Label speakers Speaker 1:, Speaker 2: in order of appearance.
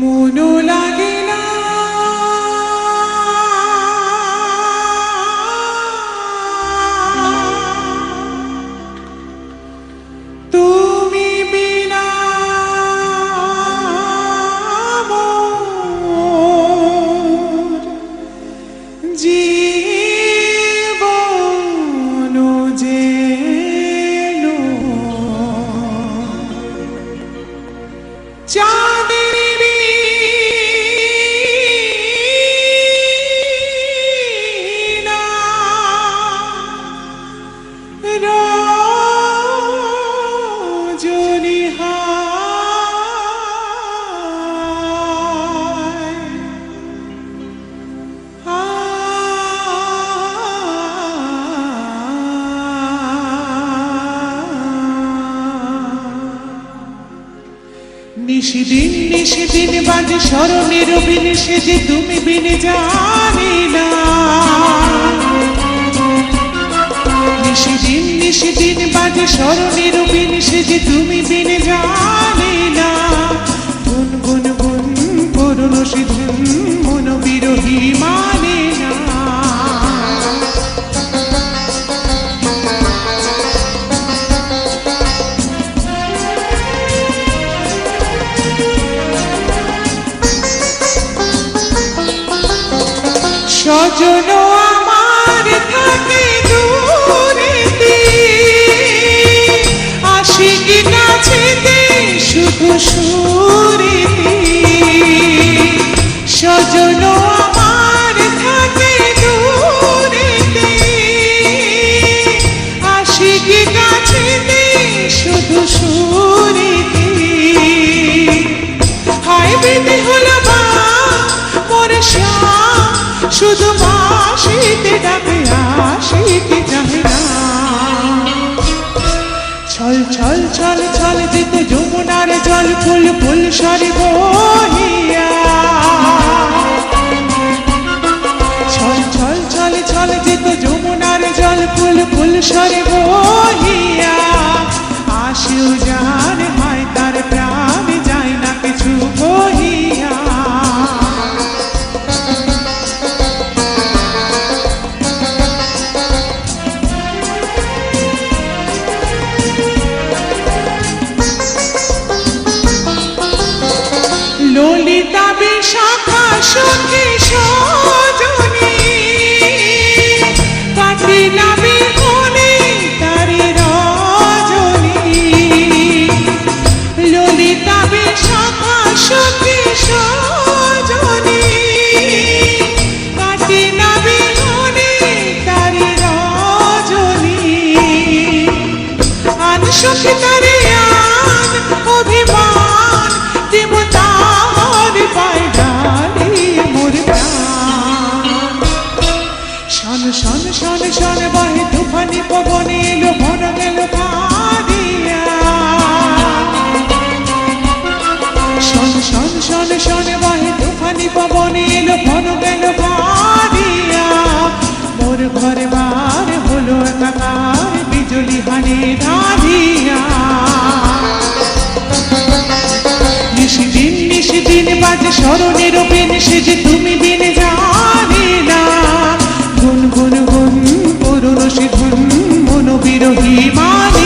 Speaker 1: মনো নিশিদিন নিশিদিন বাজে স্মরণের বিনিষে সেজে তুমি বিনে জানি না। নিশিদিন নিশিদিন বাজে স্মরণের স্বজন আমার থাকে দূরেতে আশিকি শুধু বাসিতে ডাকে আসিতে যাবে না। ছল ছল ছল ছল দিত যমুনার জল ফুল ফুল সরি বহিয়া ছল ছল ছল ছল দিত যমুনার জল ফুল ফুল সরি বহিয়া shock শন শন শন শন, বাহে তুফানি পবনে এলো ভন গেল কাঁদিয়া শন শন শন শন, বাহে তুফানি পবনে এলো ভন গেল মোর ঘরে বার হলো একাকার, বিজুলি হানে ধাঁধিয়া। নিশিদিন নিশিদিন বাজে স্মরণের বেন সে যে ধন করুণ সিধন মনোবিরোহী মান।